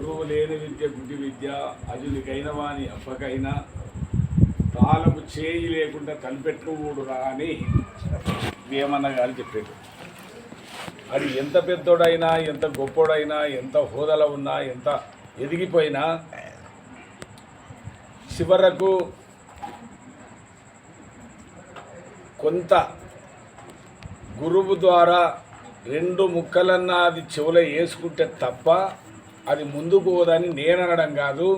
గురువు లేని విద్య గుడ్డి విద్య అజునికైన వాని అప్పకైనా తాళము చేయి లేకుండా తలపెట్టుకూడురా అని వేమన్న గారు చెప్పారు. అది ఎంత పెద్దోడైనా ఎంత గొప్పోడైనా ఎంత హోదల ఉన్నా ఎంత ఎదిగిపోయినా చివరకు కొంత గురువు ద్వారా రెండు ముక్కలన్నా అది చెవుల వేసుకుంటే తప్ప అది ముందుకు పోదని నేను అనడం కాదు.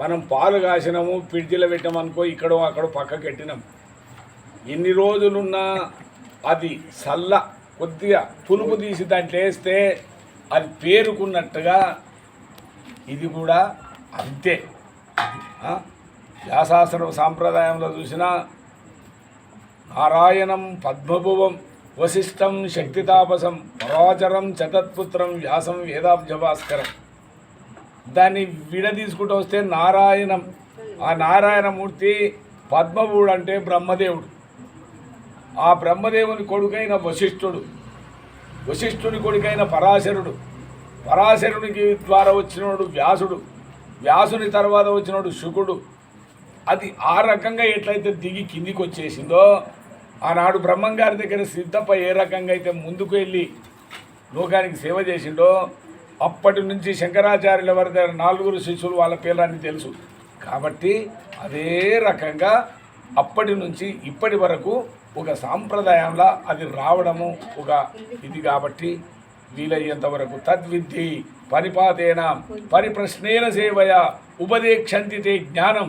మనం పాలు కాసినాము పిడిచిలో పెట్టామనుకో ఇక్కడో అక్కడ పక్క పెట్టినాం ఎన్ని రోజులున్నా అది చల్ల కొద్దిగా పులుపు తీసి దాంట్లో వేస్తే అది పేరుకున్నట్టుగా ఇది కూడా అంతే. వ్యాసాసనం సాంప్రదాయంలో చూసినా నారాయణం పద్మభువం వశిష్టం శక్తితాపసం పరాచరం చతత్పుత్రం వ్యాసం వేదాబ్జభాస్కరం దాన్ని విడదీసుకుంటూ వస్తే నారాయణం ఆ నారాయణమూర్తి పద్మవుడు అంటే బ్రహ్మదేవుడు. ఆ బ్రహ్మదేవుని కొడుకైన వశిష్ఠుడు వశిష్ఠుని కొడుకైన పరాశరుడు. పరాశరునికి ద్వారా వచ్చినోడు వ్యాసుడు వ్యాసుని తర్వాత వచ్చినోడు శుకుడు. అది ఆ రకంగా ఎట్లయితే దిగి కిందికి వచ్చేసిందో ఆనాడు బ్రహ్మంగారి దగ్గర సిద్ధప్ప ఏ రకంగా అయితే ముందుకు వెళ్ళి లోకానికి సేవ చేసిండో అప్పటి నుంచి శంకరాచార్యుల వారి దగ్గర నాలుగురు శిష్యులు వాళ్ళ పేర్లన్నీ తెలుసు. కాబట్టి అదే రకంగా అప్పటి నుంచి ఇప్పటి వరకు ఒక సాంప్రదాయంలో అది రావడము ఒక ఇది కాబట్టి వీలయ్యేంత వరకు తద్విద్ధి పరిపాతేన పరిప్రశ్నేన సేవయ ఉపదేక్షంతితే జ్ఞానం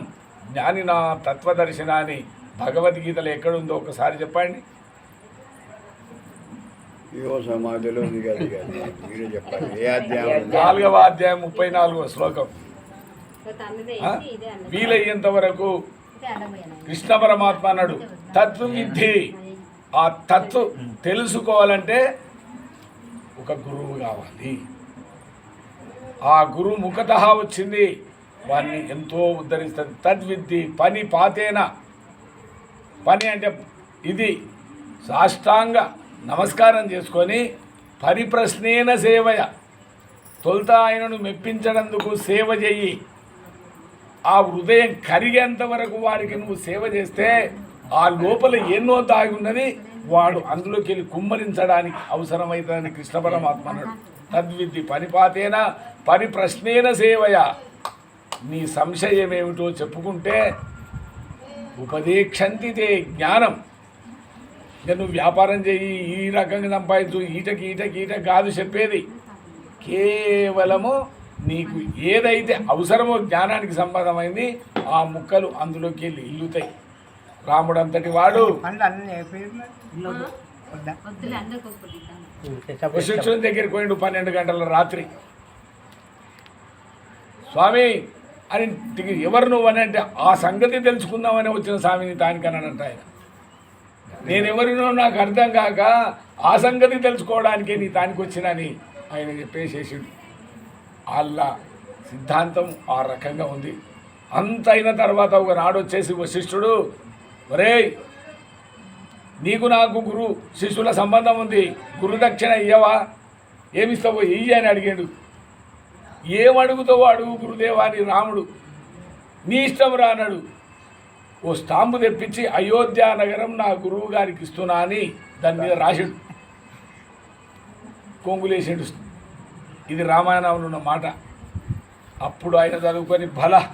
జ్ఞానినా తత్వదర్శనాన్ని భగవద్గీతలో ఎక్కడుందో ఒకసారి చెప్పండి. నాలుగవ అధ్యాయం ముప్పై నాలుగవ శ్లోకం? వీలయ్యేంత వరకు కృష్ణ పరమాత్మ అన్నాడు. తత్వ విద్ధి. ఆ తత్వ తెలుసుకోవాలంటే ఒక గురువు కావాలి. ఆ గురువు ముఖత వచ్చింది. వారిని ఎంతో ఉద్ధరిస్తుంది. తద్విద్ధి పని పాతేన? పని అంటే ఇది సాష్టాంగ నమస్కారం చేసుకొని పరిప్రశ్నేన సేవయ తొలుత ఆయనను మెప్పించడందుకు సేవ చెయ్యి ఆ హృదయం కరిగేంత వరకు వారికి నువ్వు సేవ చేస్తే ఆ లోపల ఎన్నో దాగి ఉన్నది వాడు అందులోకి వెళ్ళి కుమ్మరించడానికి అవసరమవుతుందని కృష్ణ పరమాత్మ అన్నాడు. తద్విద్ది పనిపాతేన పరిప్రశ్నేన సేవయ. నీ సంశయం ఏమిటో చెప్పుకుంటే ఉపదేక్షంతి తే జ్ఞానం. ఇక నువ్వు వ్యాపారం చెయ్యి ఈ రకంగా సంపాదించు ఈటకి ఈటకి ఈట కాదు చెప్పేది. కేవలము నీకు ఏదైతే అవసరమో జ్ఞానానికి సంబంధమైంది ఆ ముక్కలు అందులోకి వెళ్ళి ఇల్లుతాయి. రాముడు అంతటి వాడు. వశిష్ఠుని దగ్గరికి పోయిండు పన్నెండు గంటల రాత్రి. స్వామి అని ఎవరు నువ్వు అని అంటే ఆ సంగతి తెలుసుకుందామని వచ్చిన స్వామిని దానికన్నానంట ఆయన. నేను ఎవరినో నాకు అర్థం కాక ఆ సంగతి తెలుసుకోవడానికే నీ దానికి వచ్చినని ఆయన చెప్పేసేసిండు. వాళ్ళ సిద్ధాంతం ఆ రకంగా ఉంది. అంత అయిన తర్వాత ఒక నాడు వచ్చేసి వశిష్ఠుడు ఒరేయ్ నీకు నాకు గురు శిష్యుల సంబంధం ఉంది గురుదక్షిణ ఇయ్యవా? ఏమిస్తావో ఇయ్యి అని అడిగాడు. ఏం అడుగు గురుదేవా అని రాముడు? నీ ఇష్టం రానడు. ఓ స్టాంపు తెప్పించి అయోధ్య నగరం నా గురువు గారికి ఇస్తున్నా అని దాని మీద రాసిడు. కొంగులేసాడు. ఇది రామాయణంలో ఉన్న మాట. అప్పుడు ఆయన చదువుకొని బల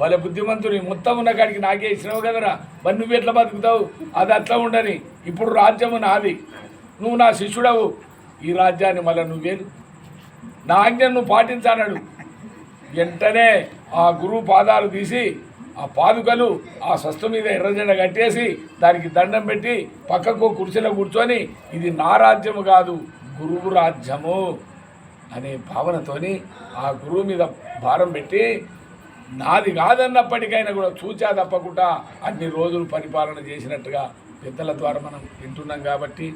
బల బుద్ధిమంతుని మొత్తం ఉన్న కాడికి నాకే ఇచ్చినావు కదరా? మరి నువ్వు ఎట్లా బతుకుతావు? అది అట్లా ఉండని. ఇప్పుడు రాజ్యము నాది. నువ్వు నా శిష్యుడవు. ఈ రాజ్యాన్ని మళ్ళీ నువ్వేను? నా ఆజ్ఞను నువ్వు పాటించానడు వెంటనే ఆ గురువు పాదాలు తీసి ఆ పాదుకలు ఆ సస్తు మీద ఎర్రజెండ కట్టేసి దానికి దండం పెట్టి పక్కకు కుర్చీలో కూర్చొని ఇది నా రాజ్యము కాదు గురువు రాజ్యము అనే భావనతోని ఆ గురువు మీద భారం పెట్టి నాది కాదన్నప్పటికైనా కూడా చూచా తప్పకుండా అన్ని రోజులు పరిపాలన చేసినట్టుగా పెద్దల ద్వారా మనం వింటున్నాం కాబట్టి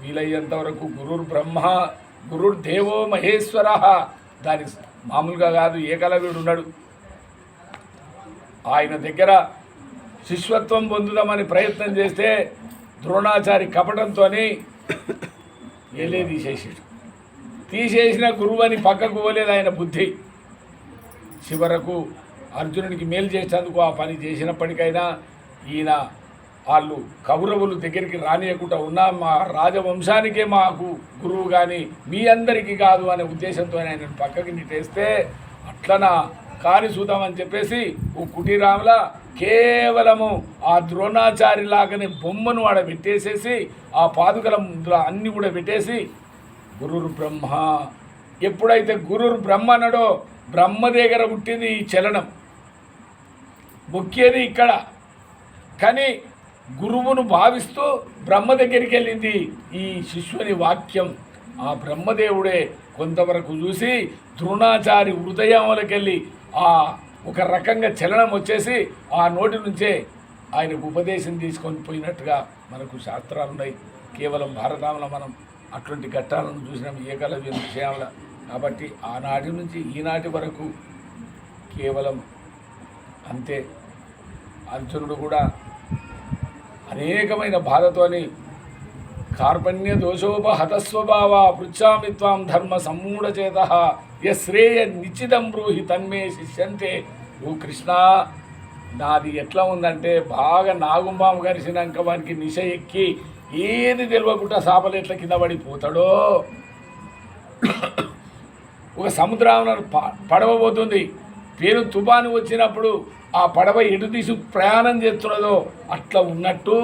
వీలయ్యేంత వరకు గురుర్ బ్రహ్మ గురుడు దేవో మహేశ్వర. దాని మామూలుగా కాదు ఏకలవ్యుడు ఉన్నాడు? ఆయన దగ్గర శిష్యత్వం పొందుదామని ప్రయత్నం చేస్తే ద్రోణాచారి కపటంతో వెళ్ళే తీసేసాడు. తీసేసిన గురువు అని పక్కకు పోలేదు ఆయన బుద్ధి. చివరకు అర్జునుడికి మేలు చేసేందుకు ఆ పని చేసినప్పటికైనా ఈయన వాళ్ళు కౌరవులు దగ్గరికి రానియకుండా ఉన్న మా రాజవంశానికే మాకు గురువు కానీ మీ అందరికీ కాదు అనే ఉద్దేశంతో ఆయన పక్కకి నెట్టేస్తే అట్లనా కాని చూద్దామని చెప్పేసి ఓ కుటీరాముల కేవలము ఆ ద్రోణాచారి లాగానే బొమ్మను ఆడ పెట్టేసేసి ఆ పాదుకల అన్నీ కూడా పెట్టేసి గురురు బ్రహ్మ. ఎప్పుడైతే గురురు బ్రహ్మ అన్నాడో బ్రహ్మ దగ్గర పుట్టింది ఈ చలనం. మొక్కేది ఇక్కడ. కానీ గురువును భావిస్తూ బ్రహ్మ దగ్గరికి వెళ్ళింది ఈ శిష్యుని వాక్యం. ఆ బ్రహ్మదేవుడే కొంతవరకు చూసి ద్రోణాచారి హృదయంలోకెళ్ళి ఆ ఒక రకంగా చలనం వచ్చేసి ఆ నోటి నుంచే ఆయనకు ఉపదేశం తీసుకొని పోయినట్టుగా మనకు శాస్త్రాలు ఉన్నాయి. కేవలం భారతాంలో మనం అటువంటి ఘట్టాలను చూసినాం ఏకలవ్య విషయాల. కాబట్టి ఆనాటి నుంచి ఈనాటి వరకు కేవలం అంతే. అర్జునుడు కూడా అనేకమైన బాధతోని కార్పణ్య దోషోపహతస్వభావ పృచ్ఛామి త్వాం ధర్మ సమ్మూఢచేత యశ్రేయ నిశ్చితం బ్రూహి తన్మే శిష్యంతే. ఓ కృష్ణ నాది ఎట్లా ఉందంటే బాగా నాగుంబాము కరిసినాక వానికి నిశ ఎక్కి ఏది తెలియకుండా సాపలు ఎట్లా కింద పడిపోతాడో. ఒక సముద్రం ప- పేరు తుఫాను వచ్చినప్పుడు ఆ పడవ ఎటు తీసి ప్రయాణం చేస్తున్నదో అట్లా ఉన్నట్టు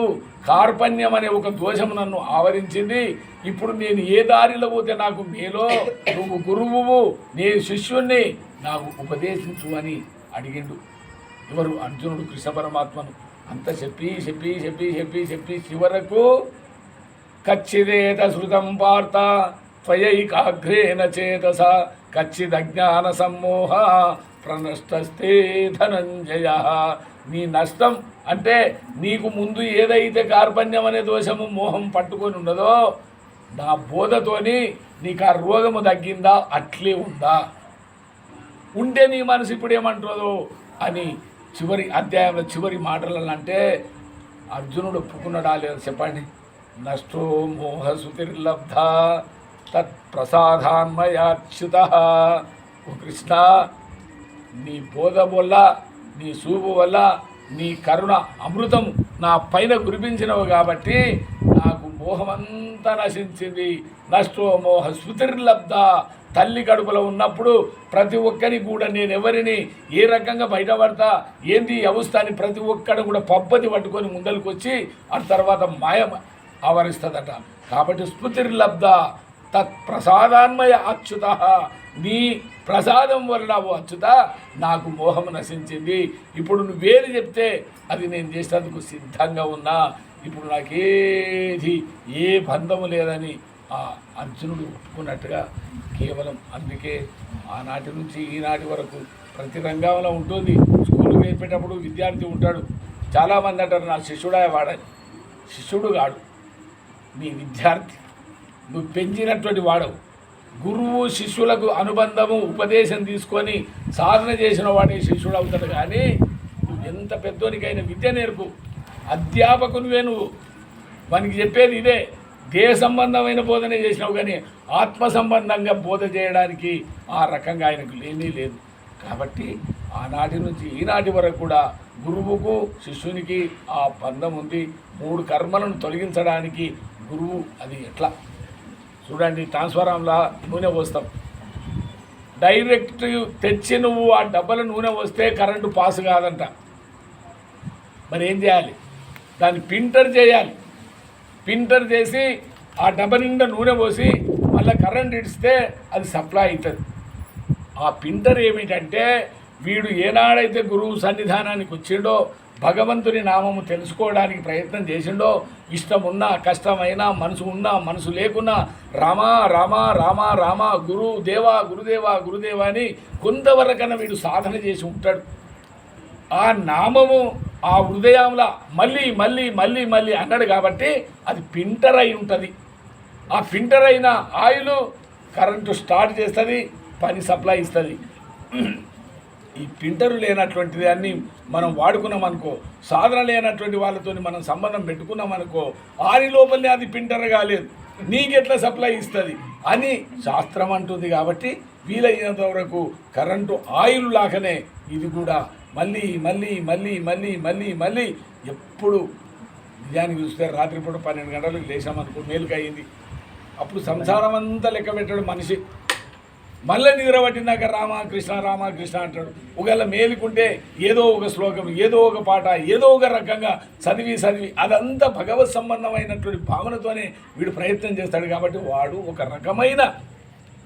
కార్పణ్యం అనే ఒక దోషం నన్ను ఆవరించింది. ఇప్పుడు నేను ఏ దారిలో పోతే నాకు మేలో నువ్వు గురువువు నేను శిష్యుణ్ణి నాకు ఉపదేశించు అని అడిగిండు. ఎవరు? అర్జునుడు కృష్ణ పరమాత్మను. అంత చెప్పి చెప్పి చెప్పి చెప్పి చెప్పి చివరకు కచ్చిదేత శృతం పార్త త్వయైకాగ్రేణ చేతస కచ్చిదజ్ఞాన సమ్మోహ ప్రనష్టస్తే ధనంజయ. నీ నష్టం అంటే నీకు ముందు ఏదైతే కార్పణ్యం అనే దోషము మోహం పట్టుకొని ఉన్నదో నా బోధతోని నీకు ఆ రోగము తగ్గిందా? అట్లే ఉందా? ఉంటే నీ మనసు ఇప్పుడు ఏమంటుందో అని చివరి అధ్యాయంలో చివరి మాటలను అంటే అర్జునుడు ఒప్పుకున్నాడా లేదా చెప్పండి? నష్టో మోహ సుతిర్లబ్ధ తత్ ఓ కృష్ణ నీ బోధ వల్ల నీ చూపు వల్ల నీ కరుణ అమృతం నా పైన కురిపించినవు కాబట్టి నాకు మోహమంతా నశించింది. నష్టో మోహ స్మృతిర్లబ్ధ తల్లి కడుపులో ఉన్నప్పుడు ప్రతి ఒక్కరి కూడా నేను ఎవరిని ఏ రకంగా బయటపడతా ఏంది అవస్థ అని ప్రతి ఒక్కడు కూడా పబ్బతి పట్టుకొని ముందరికి వచ్చి ఆ తర్వాత మాయ ఆవరిస్తుందట. కాబట్టి స్మృతిర్లబ్ధ తత్ ప్రసాదాన్మయ అచ్యుత. నీ ప్రసాదం వల్ల ఓ అచ్యుత నాకు మోహం నశించింది. ఇప్పుడు నువ్వేది చెప్తే అది నేను చేసేందుకు సిద్ధంగా ఉన్నా. ఇప్పుడు నాకేది ఏ బంధము లేదని ఆ అర్జునుడు ఒప్పుకున్నట్టుగా కేవలం అందుకే ఆనాటి నుంచి ఈనాటి వరకు ప్రతి రంగంలో ఉంటుంది. స్కూల్కి వెళ్ళేటప్పుడు విద్యార్థి ఉంటాడు. చాలామంది అంటారు నా శిష్యుడే వాడని శిష్యుడు కాడు. నీ విద్యార్థి నువ్వు పెంచినటువంటి వాడవు. గురువు శిష్యులకు అనుబంధము ఉపదేశం తీసుకొని సాధన చేసిన వాడే శిష్యుడు అవుతాడు. కానీ నువ్వు ఎంత పెద్దోనికైనా విద్య నేర్పు. అధ్యాపకునివే నువ్వు. మనకి చెప్పేది ఇదే. దేహ సంబంధమైన బోధనే చేసినావు కానీ ఆత్మ సంబంధంగా బోధ చేయడానికి ఆ రకంగా ఆయనకు లేనే లేదు. కాబట్టి ఆనాటి నుంచి ఈనాటి వరకు కూడా గురువుకు శిష్యునికి ఆ బంధం ఉంది. మూడు కర్మలను తొలగించడానికి గురువు అది ఎట్లా? చూడండి ట్రాన్స్ఫారంలా నూనె పోస్తాం. డైరెక్ట్ తెచ్చి నువ్వు ఆ డబ్బల నూనె వస్తే కరెంటు పాస్ కాదంట. మరి ఏం చేయాలి? దాన్ని పింటర్ చేయాలి. పింటర్ చేసి ఆ డబ్బ నిండా నూనె పోసి మళ్ళీ కరెంట్ ఇడిస్తే అది సప్లై అవుతుంది. ఆ పింటర్ ఏమిటంటే వీడు ఏనాడైతే గురువు సన్నిధానానికి వచ్చిండో భగవంతుని నామము తెలుసుకోవడానికి ప్రయత్నం చేసిండో ఇష్టమున్నా కష్టమైనా మనసు ఉన్నా మనసు లేకున్నా రామా రామా రామా రామా గురు దేవా గురుదేవా గురుదేవా అని కొంతవరకన్నా వీడు సాధన చేసి ఉంటాడు. ఆ నామము ఆ హృదయంలో మళ్ళీ మళ్ళీ మళ్ళీ మళ్ళీ అన్నాడు కాబట్టి అది ఫింటర్ అయి ఉంటుంది. ఆ ఫిల్టర్ అయిన ఆయిల్ కరెంటు స్టార్ట్ చేస్తుంది పని సప్లై ఇస్తుంది. ఈ పింటరు లేనటువంటి దాన్ని మనం వాడుకున్నాం అనుకో సాధన లేనటువంటి వాళ్ళతో మనం సంబంధం పెట్టుకున్నాం అనుకో ఆరి లోపలనే అది పింటర్ కాలేదు. నీకెట్లా సప్లై ఇస్తుంది? అని శాస్త్రం అంటుంది కాబట్టి వీలైనంత వరకు కరెంటు ఆయిల్ లాగానే ఇది కూడా మళ్ళీ మళ్ళీ మళ్ళీ మళ్ళీ మళ్ళీ మళ్ళీ ఎప్పుడు నిజానికి చూస్తే రాత్రిపూట పన్నెండు గంటలకు లేచామనుకో మేలుకయ్యింది. అప్పుడు సంసారం అంతా లెక్క పెట్టాడు మనిషి. మళ్ళీ నిద్ర పట్టినాక రామకృష్ణ రామకృష్ణ అంటాడు. ఒకవేళ మేలుకుంటే ఏదో ఒక శ్లోకం ఏదో ఒక పాట ఏదో ఒక రకంగా చదివి చదివి అదంతా భగవత్ సంబంధమైనటువంటి భావనతోనే వీడు ప్రయత్నం చేస్తాడు కాబట్టి వాడు ఒక రకమైన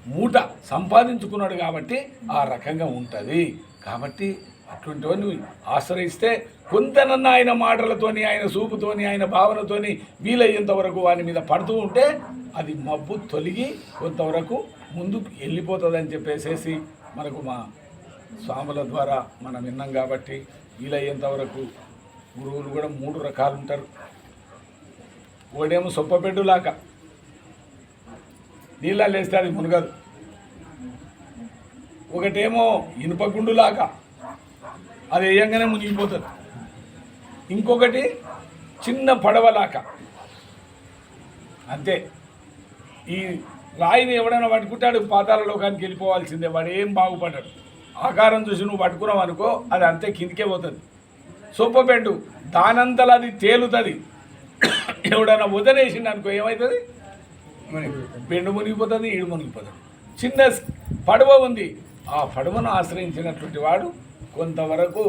మూట సంపాదించుకున్నాడు కాబట్టి ఆ రకంగా ఉంటుంది. కాబట్టి అటువంటి వాడిని ఆశ్రయిస్తే కొంతనన్న ఆయన మాటలతోని ఆయన చూపుతోని ఆయన భావనతోని వీలయ్యేంత వరకు వాని మీద పడుతూ ఉంటే అది మబ్బు తొలగి కొంతవరకు ముందుకు వెళ్ళిపోతుందని చెప్పేసేసి మనకు మా స్వాముల ద్వారా మనం విన్నాం కాబట్టి వీలయ్యేంత వరకు గురువులు కూడా మూడు రకాలు ఉంటారు. ఒకడేమో సొప్పపెట్టులాక నీళ్ళ లేస్తే అది మునగదు. ఒకటేమో ఇనుపగుండులాగా అది వేయంగానే మునిగిపోతుంది. ఇంకొకటి చిన్న పడవలాక అంతే. ఈ రాయిని ఎవడైనా పట్టుకుంటాడు పాతాల లోకానికి వెళ్ళిపోవాల్సిందే. వాడు ఏం బాగుపడ్డాడు? ఆకారం చూసి నువ్వు పట్టుకున్నావు అనుకో అది అంతే కిందికే పోతుంది. సొప్పపెట్టు దానంతలో అది తేలుతుంది. ఎవడైనా వదిలేసిండు అనుకో ఏమవుతుంది బెండు మునిగిపోతుంది ఈడు మునిగిపోతుంది. చిన్న పడవ ఉంది. ఆ పడవను ఆశ్రయించినటువంటి వాడు కొంతవరకు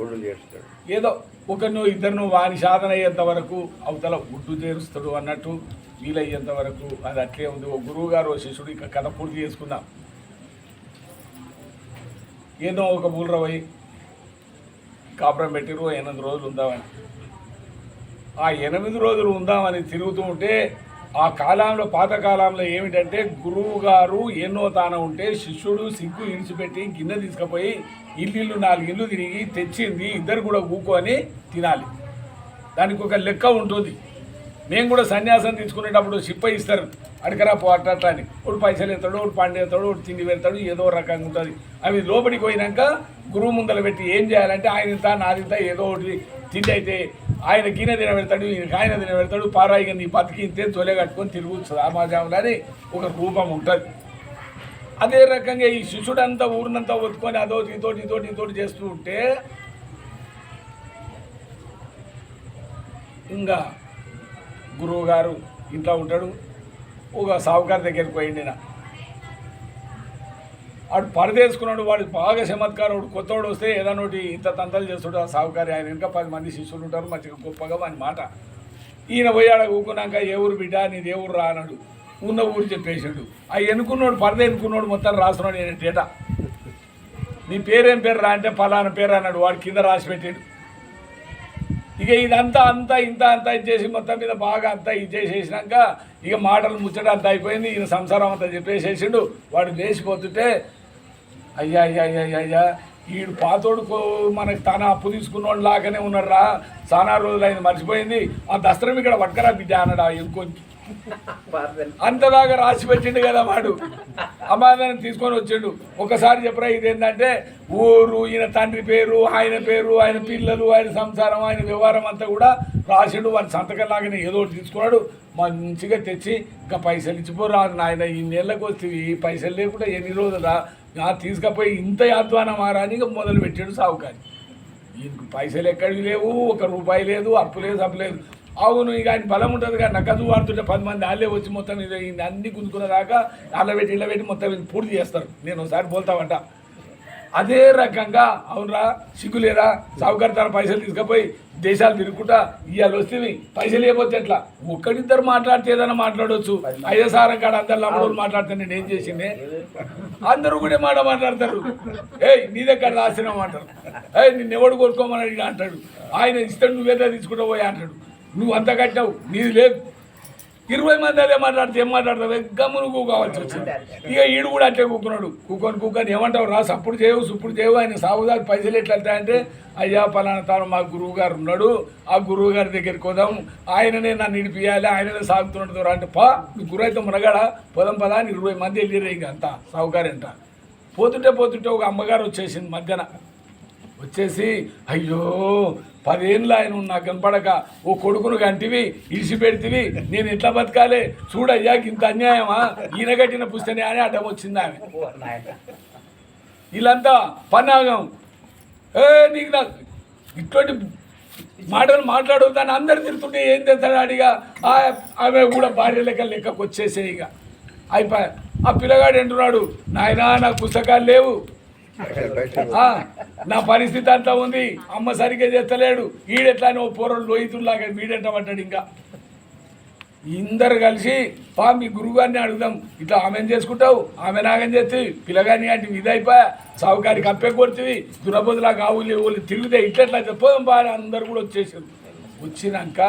ఒళ్ళు చేస్తాడు. ఏదో ఒకరిను ఇద్దరును వాని సాధన అయ్యేంత వరకు అవతల గుడ్డు చేరుస్తాడు అన్నట్టు వీలయ్యేంత వరకు అది అట్లే ఉంది. ఓ గురువు గారు ఓ శిష్యుడు ఇక కథ పూర్తి చేసుకుందాం. ఏదో ఒక ఊళ్ళో పోయి కాపురం పెట్టిరు ఎనిమిది రోజులు ఉందామని. ఆ ఎనిమిది రోజులు ఉందామని తిరుగుతూ ఉంటే ఆ కాలంలో పాతకాలంలో ఏమిటంటే గురువు గారు ఎన్నో తాన ఉంటే శిష్యుడు సిగ్గు ఇడిచిపెట్టి గిన్నె తీసుకుపోయి ఇల్లు నాలుగు ఇల్లు తిరిగి తెచ్చింది ఇద్దరు కూడా కూకొని తినాలి. దానికి ఒక లెక్క ఉంటుంది. మేము కూడా సన్యాసం తీసుకునేటప్పుడు సిప్ప ఇస్తారు. అడకరా పో అట్ట అట్ట అని. ఒకటి పైసలు ఎత్తాడు ఒకటి పండు ఎత్తాడు ఒకటి తిండి పెడతాడు ఏదో రకంగా ఉంటుంది. అవి లోపలికి పోయినాక గురువు ముందర పెట్టి ఏం చేయాలంటే ఆయన ఇంత నాది ఇంత ఏదో ఒకటి తిండి అయితే ఆయన గిన్నె తిన పెడతాడు ఈయనకి ఆయన తిన పెడతాడు పారాయిగా నీ బతికి ఇంతే తొలే కట్టుకొని తిరుగుతుంది సమాజంలో అని ఒక రూపం ఉంటుంది. అదే రకంగా ఈ శిష్యుడంతా ఊరినంతా ఒత్తుకొని అదో ఇతోటి ఇతోటి ఇతోటి చేస్తూ ఉంటే ఇంకా గురువు గారు ఇంట్లో ఉంటాడు. ఒక సావుకారి దగ్గరికి పోయింది నా వాడు పరదేసుకున్నాడు వాడు బాగా చమత్కారుడు కొత్తవాడు వస్తే ఏదైనా ఒకటి ఇంత తంతలు చేస్తాడు ఆ సావుకారి. ఆయన ఇంకా పది మంది శిష్యులు ఉంటారు మంచిగా గొప్పగా అని మాట. ఈయన పోయాడ ఊకున్నాక ఏ ఊరు బిడ్డ నీది ఏ ఊరు రా అన్నాడు. ఉన్న ఊరు చెప్పేసాడు. ఆ ఎన్నుకున్నాడు పరద ఎన్నుకున్నాడు మొత్తం రాస్తున్నాడు నేను డేటా. నీ పేరేం పేరు రా అంటే ఫలానా పేరు అన్నాడు. వాడు కింద రాసి పెట్టాడు. ఇక ఇదంతా అంతా ఇంత అంతా చేసి మొత్తం మీద బాగా అంతా ఇచ్చేసేసినాక ఇక మాటలు ముచ్చట అంతా అయిపోయింది. ఈయన సంసారం అంతా చెప్పేసేసిండు. వాడు లేచిపోతుంటే అయ్యా అయ్యా అయ్యా అయ్యా, అయ్యా ఈడు పాతోడు మనకి తన అప్పు తీసుకున్నోడు లాగానే ఉన్నారా చాలా రోజులు ఆయన మర్చిపోయింది. ఆ దస్త్రం ఇక్కడ పట్టుకరా బిడ్డ అన్నాడు ఆ అంతదాకా రాసి పెట్టిండు కదా వాడు. అమాదాన్ని తీసుకొని వచ్చిండు. ఒకసారి చెప్పరా ఇదేంటంటే ఊరు ఈయన తండ్రి పేరు ఆయన పేరు ఆయన పిల్లలు ఆయన సంసారం ఆయన వ్యవహారం అంతా కూడా రాసిండు. వాడి సంతకం లాగానే ఏదో ఒకటి తీసుకున్నాడు. మంచిగా తెచ్చి ఇంకా పైసలు ఇచ్చిపోరా నాయన ఈ నెలకు వస్తే ఈ పైసలు లేకుండా ఎన్ని రోజులా నా తీసుకపోయి ఇంత అధ్వానం మారా మొదలు పెట్టాడు సావుకారి. ఈయనకు పైసలు ఎక్కడికి లేవు ఒక రూపాయి లేదు అప్పు లేదు అప్పు లేదు. అవును ఇక ఆయన బలం ఉంటుంది కానీ నకదు వాడుతుంటే పది మంది వాళ్ళే వచ్చి మొత్తం ఇది అయింది అన్ని గుంజుకున్న దాకా అల్ల పెట్టి ఇళ్ళ పెట్టి మొత్తం పూర్తి చేస్తారు. నేను ఒకసారి బోల్తామంట. అదే రకంగా అవునరా సిగ్గులేరా సావుకారు తన పైసలు తీసుకుపోయి దేశాలు తిరుగుకుంటా ఇవాళ వస్తే పైసలు లేకపోతే ఎట్లా? ఒక్కడిద్దరు మాట్లాడితే ఏదైనా మాట్లాడవచ్చు ఐదసారం కాడ అందరు లమ్మడోళ్ళు మాట్లాడితే నేను ఏం చేసిందే అందరూ కూడా మాట మాట్లాడతారు. ఏయ్ నీ దగ్గర రాసినామంటారు ఏయ్ నిన్ను ఎవడు కొనుక్కోమని అంటాడు. ఆయన ఇస్తాడు నువ్వేదా తీసుకుంటా పోయి అంటాడు. నువ్వు అంత కట్టావు నీది లేదు. ఇరవై మంది అదే మాట్లాడితే ఏం మాట్లాడతావు? గమ్మును కూకోవాల్సి వచ్చింది. ఇక ఈడు కూడా అట్లే కూకున్నాడు. కూకొని కూకొని ఏమంటావు? రా సప్పుడు చేయవు సుప్పుడు చేయవు. ఆయన సాగుదాకి పైసలు ఎట్లా వెళ్తాయంటే అయ్యా పలానా తాను మా గురువు గారు ఉన్నాడు. ఆ గురువు గారి దగ్గరికి పోదాం. ఆయననే నన్ను ఇడిపియాలి ఆయననే సాగుతున్నాడు రా అంటే పా నీ గురు అయితే మునగాడ పోదాం పదా అని ఇరవై మంది వెళ్ళిరే ఇంక అంతా. సాగుకారంట. పోతుంటే పోతుంటే ఒక అమ్మగారు వచ్చేసింది మధ్యాహ్నం. వచ్చేసి అయ్యో పదేళ్ళు ఆయన ఉన్న కనపడక ఓ కొడుకును కంటివి ఇడిచి పెడితివి నేను ఎట్లా బతకాలే? చూడయ్యా ఇంత అన్యాయమా? ఈయన కట్టిన పుస్తనే అని అడ్డం వచ్చింది ఆమె. వీళ్ళంతా పన్నాగం. ఏ నీకు నాకు ఇటువంటి మాటలు మాట్లాడొద్దని అందరు తిరుగుతుంటే ఏం తెస్తాడు అడిగా ఆ- ఆమె కూడా భార్య లెక్క లెక్కకు వచ్చేసే ఇక. అయిపోయా ఆ పిల్లగాడు అంటున్నాడు నాయనా నాకు పుస్తకాలు లేవు. నా పరిస్థితి అంతా ఉంది. అమ్మ సరిగ్గా చేస్తలేడు. ఈడెట్లా ఓ పూర్వం లోహితుల్లాగా వీడెట్ట ఇంకా. ఇందరు కలిసి పా మీ గురువుగారిని అడుగుదాం. ఇట్లా ఆమెను చేసుకుంటావు ఆమె నాగం చేస్తే పిల్లగాని అంటే ఇది సావుకారికి అప్పే కొడుతుంది దురబోదులా కావులు వాళ్ళు తిరిగితే ఇట్లట్లా చెప్పదాం బా అని అందరు కూడా వచ్చేసారు. వచ్చినాక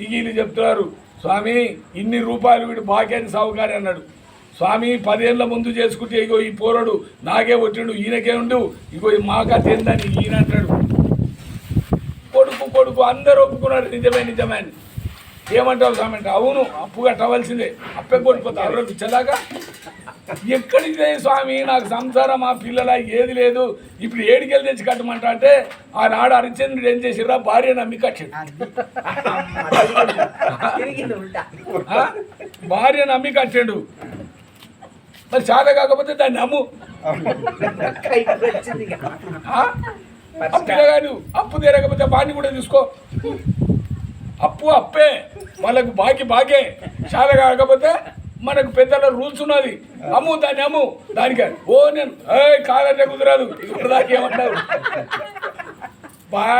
ఇక చెప్తున్నారు స్వామి ఇన్ని రూపాయలు వీడు బాక్యాన్ని సావుకారి అన్నాడు. స్వామి పదేళ్ళ ముందు చేసుకుంటే ఇగో ఈ పోరడు నాకే కొట్టిండు ఈయనకే ఉండు ఇగో ఈ మా కథ ఏందని ఈయన అంటాడు. కొడుకు కొడుకు అందరూ ఒప్పుకున్నారు నిజమే నిజమే అని. ఏమంటావు స్వామి అంటే అవును అప్పు కట్టవలసిందే. అప్పే కొట్టిపోతా ఎవరో పిచ్చలాగా? ఎక్కడికి స్వామి నాకు సంసారం ఆ పిల్లల ఏది లేదు. ఇప్పుడు ఏడికెళ్ళి తెచ్చి కట్టమంటా అంటే ఆనాడు హరిచంద్రుడు ఏం చేసిర్రా? భార్య నమ్మి కట్టాడు? భార్య నమ్మి కట్టాడు. మరి చాలా కాకపోతే దాన్ని నమ్ము. ఆ? పిల్లగాడు అప్పు తీరకపోతే బాణి కూడా తీసుకో అప్పు అప్పే మనకు బాకి బాకే. చాలా కాకపోతే మనకు పెద్దల రూల్స్ ఉన్నది. అమ్ము దాన్ని అమ్ము దానికి ఓ నేను ఏ కాదంటే కుదరదు. ఇప్పుడు దాకా ఏమంటారు బాగా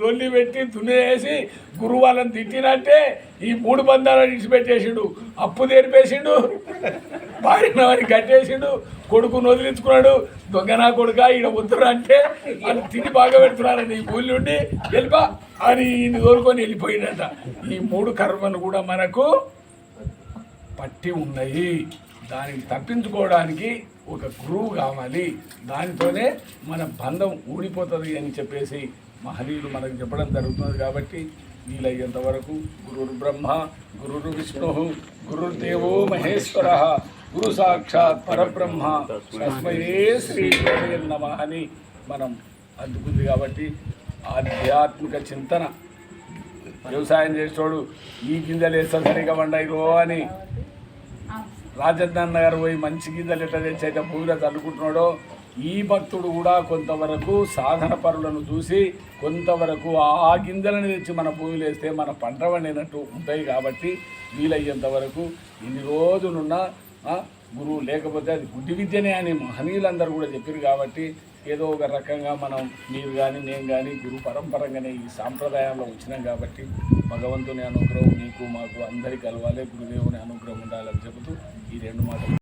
లొల్లి పెట్టి దున్నేసి గురువాలను తిట్టినంటే ఈ మూడు బంధాలను ఇడిచిపెట్టేసిండు అప్పు తెరిపేసిండు. భార్య వారికి కట్టేసిండు కొడుకును వదిలించుకున్నాడు. దొంగనా కొడుక ఈడ వద్దురు అంటే వాళ్ళు తిని బాగా పెడుతున్నారని ఈ ఊళ్ళో ఉండి? వెళ్ళిపా. అని ఈయన తోలుకొని వెళ్ళిపోయిండట. ఈ మూడు కర్మలు కూడా మనకు పట్టి ఉన్నాయి. దానికి తప్పించుకోవడానికి ఒక గురువు కావాలి. దానితోనే మన బంధం ఊడిపోతుంది అని చెప్పేసి మహనీయులు మనకు చెప్పడం జరుగుతుంది కాబట్టి వీలయ్యేంత వరకు గురుర్ బ్రహ్మ గురుర్ విష్ణు గురుర్దేవో మహేశ్వర. గురు సాక్షాత్ పరబ్రహ్మ. తస్మయే శ్రీ నమ అని మనం అందుకుంది కాబట్టి ఆధ్యాత్మిక చింతన. వ్యవసాయం చేసేవాడు ఈ గింజలు వేస్తా సరిగా పండాయిరో అని రాజధాని నగర్ పోయి మంచి గింజలు ఎట్లా తెచ్చి అయితే భూమిలో తల్లుకుంటున్నాడో ఈ భక్తుడు కూడా కొంతవరకు సాధన పరులను చూసి కొంతవరకు ఆ గింజలను తెచ్చి మన భూమిలో వేస్తే మన పంట పండినట్టు ఉంటాయి కాబట్టి వీలయ్యేంత వరకు ఇన్ని రోజులున్న గురువు లేకపోతే అది గుడ్డి విద్యనే అని మహనీయులందరూ కూడా చెప్పారు కాబట్టి ఏదో ఒక రకంగా మనం మీరు కానీ నేను కానీ గురు పరంపరంగానే ఈ సాంప్రదాయంలో వచ్చినాం కాబట్టి భగవంతుని అనుగ్రహం మీకు మాకు అందరికీ కలవాలి గురుదేవుని అనుగ్రహం ఉండాలని చెబుతూ ఈ రెండు మాటలు